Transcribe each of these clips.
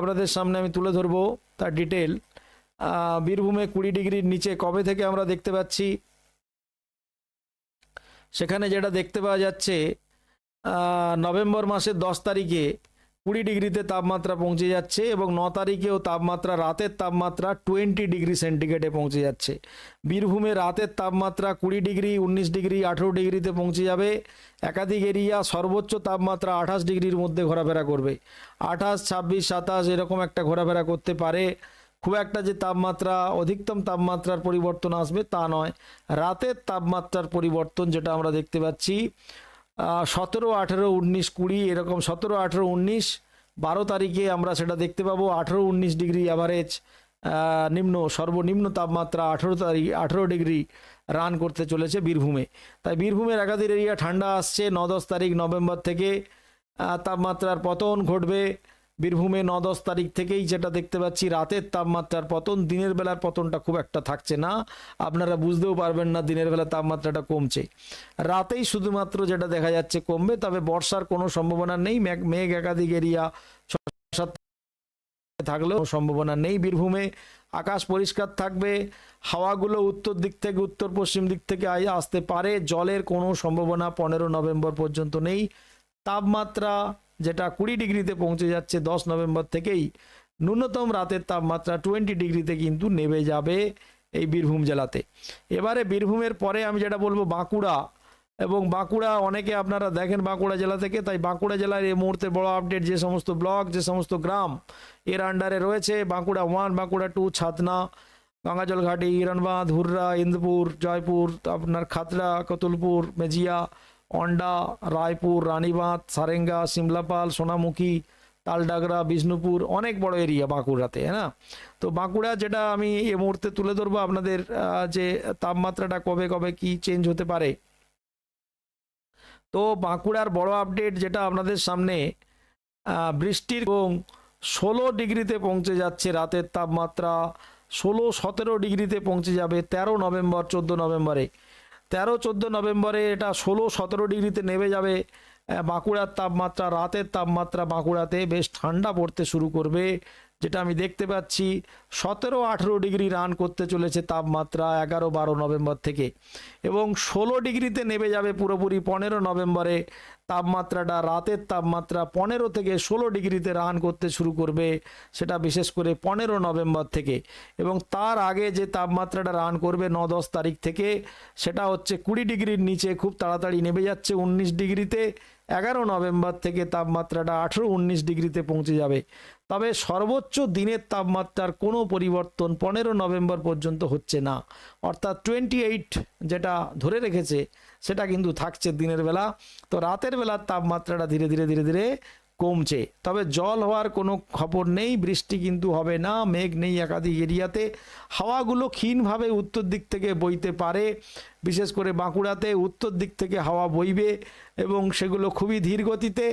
আপনাদের সামনে আমি তুলে ধরবো তার ডিটেল বীরভূমে কুড়ি ডিগ্রির নিচে কবে থেকে আমরা দেখতে পাচ্ছি? সেখানে যেটা দেখতে পাওয়া যাচ্ছে নভেম্বর মাসের দশ তারিখে কুড়ি ডিগ্রিতে তাপমাত্রা পৌঁছে যাচ্ছে এবং ন তারিখেও তাপমাত্রা, রাতের তাপমাত্রা টোয়েন্টি ডিগ্রি সেন্টিগ্রেডে পৌঁছে যাচ্ছে। বীরভূমে রাতের তাপমাত্রা কুড়ি ডিগ্রি, উনিশ ডিগ্রি, আঠেরো ডিগ্রিতে পৌঁছে যাবে। একাধিক এরিয়া সর্বোচ্চ তাপমাত্রা আঠাশ ডিগ্রির মধ্যে ঘোরাফেরা করবে। আঠাশ, ছাব্বিশ, সাতাশ এরকম একটা ঘোরাফেরা করতে পারে। খুব একটা যে তাপমাত্রা, অধিকতম তাপমাত্রার পরিবর্তন আসবে তা নয়। রাতের তাপমাত্রার পরিবর্তন যেটা আমরা দেখতে পাচ্ছি সতেরো, আঠেরো, উনিশ, কুড়ি, এরকম সতেরো, আঠেরো, উনিশ, বারো তারিখে আমরা সেটা দেখতে পাবো। আঠেরো, উনিশ ডিগ্রি অ্যাভারেজ নিম্ন, সর্বনিম্ন তাপমাত্রা আঠেরো তারিখ, আঠেরো ডিগ্রি রান করতে চলেছে বীরভূমে। তাই বীরভূমের একাধিক এরিয়া ঠান্ডা আসছে। ন দশ তারিখ নভেম্বর থেকে তাপমাত্রার পতন ঘটবে। বীরভূমে ন দশ তারিখ থেকেই যেটা দেখতে পাচ্ছি, রাতের তাপমাত্রার পতন, দিনের বেলার পতনটা খুব একটা থাকছে না। আপনারা বুঝতেও পারবেন না দিনের বেলা তাপমাত্রাটা কমছে। রাতেই শুধুমাত্র যেটা দেখা যাচ্ছে কমবে, তবে বর্ষার কোনো সম্ভাবনা নেই। মেঘ একাধিক এরিয়া থাকলেও সম্ভাবনা নেই। বীরভূমে আকাশ পরিষ্কার থাকবে। হাওয়াগুলো উত্তর দিক থেকে, উত্তর পশ্চিম দিক থেকে আসতে পারে। জলের কোনো সম্ভাবনা পনেরো নভেম্বর পর্যন্ত নেই। তাপমাত্রা যেটা কুড়ি ডিগ্রিতে পৌঁছে যাচ্ছে দশ নভেম্বর থেকেই। ন্যূনতম রাতের তাপমাত্রা টোয়েন্টি ডিগ্রিতে কিন্তু নেমে যাবে এই বীরভূম জেলাতে। এবারে বীরভূমের পরে আমি যেটা বলব বাঁকুড়া এবং বাঁকুড়া অনেকে আপনারা দেখেন বাঁকুড়া জেলা থেকে, তাই বাঁকুড়া জেলার এই মুহূর্তে বড় আপডেট যে সমস্ত ব্লক, যে সমস্ত গ্রাম, এর আন্ডারে রয়েছে Bankura one Bankura two Chhatna Gangajalghati হিরণবাঁধ হুররা, Indupur, Jaipur, আপনার খাতড়া, কতুলপুর, মেজিয়া অন্ডা, রায়পুর, রানীবাঁধ, সারেঙ্গা, সিমলাপাল, সোনামুখী, তালডাগরা, বিষ্ণুপুর, অনেক বড় এরিয়া বাঁকুড়াতে হ্যাঁ তো বাঁকুড়া যেটা আমি এই মুহূর্তে তুলে ধরবো আপনাদের যে তাপমাত্রাটা কবে কবে কি চেঞ্জ হতে পারে। তো বাঁকুড়ার বড় আপডেট যেটা আপনাদের সামনে বৃষ্টির এবং ষোলো ডিগ্রিতে পৌঁছে যাচ্ছে রাতের তাপমাত্রা। ষোলো, সতেরো ডিগ্রিতে পৌঁছে যাবে তেরো নভেম্বর, চোদ্দ নভেম্বরে। তেরো, চোদ্দ নভেম্বরে এটা ষোলো, সতেরো ডিগ্রিতে নেমে যাবে। বাঁকুড়ার তাপমাত্রা, রাতের তাপমাত্রা বাঁকুড়াতে বেশ ঠান্ডা পড়তে শুরু করবে। যেটা আমি দেখতে পাচ্ছি, সতেরো আঠেরো ডিগ্রি রান করতে চলেছে তাপমাত্রা এগারো বারো নভেম্বর থেকে এবং ষোলো ডিগ্রিতে নেমে যাবে পুরোপুরি পনেরো নভেম্বরে। তাপমাত্রাটা রাতের তাপমাত্রা পনেরো থেকে ষোলো ডিগ্রিতে রান করতে শুরু করবে, সেটা বিশেষ করে পনেরো নভেম্বর থেকে। এবং তার আগে যে তাপমাত্রাটা রান করবে ন দশ তারিখ থেকে, সেটা হচ্ছে কুড়ি ডিগ্রির নিচে খুব তাড়াতাড়ি নেমে যাচ্ছে উনিশ ডিগ্রিতে। এগারো নভেম্বর থেকে তাপমাত্রাটা আঠেরো উনিশ ডিগ্রিতে পৌঁছে যাবে। তবে সর্বোচ্চ দিনের তাপমাত্রার কোনো পরিবর্তন পনেরো নভেম্বর পর্যন্ত হচ্ছে না। অর্থাৎ টোয়েন্টি এইট যেটা ধরে রেখেছে, সেটা কিন্তু থাকছে দিনের বেলা। তো রাতের বেলার তাপমাত্রাটা ধীরে ধীরে ধীরে ধীরে কমছে। তবে জল হওয়ার কোনো খবর নেই, বৃষ্টি কিন্তু হবে না, মেঘ নেই একাধিক এরিয়াতে। হাওয়াগুলো ক্ষীণভাবে উত্তর দিক থেকে বইতে পারে, বিশেষ করে বাঁকুড়াতে উত্তর দিক থেকে হাওয়া বইবে এবং সেগুলো খুবই ধীর গতিতে।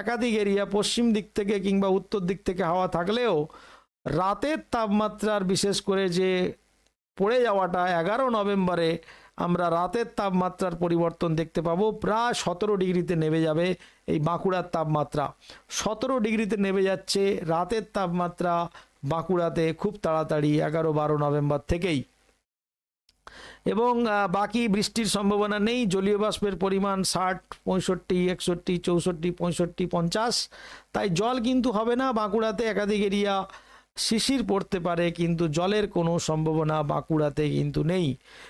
একাধিক এরিয়া পশ্চিম দিক থেকে কিংবা উত্তর দিক থেকে হাওয়া থাকলেও রাতের তাপমাত্রার বিশেষ করে যে পড়ে যাওয়াটা এগারো নভেম্বরে আমরা রাতের তাপমাত্রার পরিবর্তন দেখতে পাবো। প্রায় সতেরো ডিগ্রিতে নেমে যাবে এই বাঁকুড়ার তাপমাত্রা। সতেরো ডিগ্রিতে নেমে যাচ্ছে রাতের তাপমাত্রা বাঁকুড়াতে খুব তাড়াতাড়ি এগারো বারো নভেম্বর থেকেই। এবং বাকি বৃষ্টির সম্ভাবনা নেই। জলীয় বাষ্পের পরিমাণ ষাট, পঁয়ষট্টি, একষট্টি, চৌষট্টি, পঁয়ষট্টি, পঞ্চাশ। তাই জল কিন্তু হবে না। বাঁকুড়াতে একাধিক এরিয়া শিশির পড়তে পারে, কিন্তু জলের কোনো সম্ভাবনা বাঁকুড়াতে কিন্তু নেই।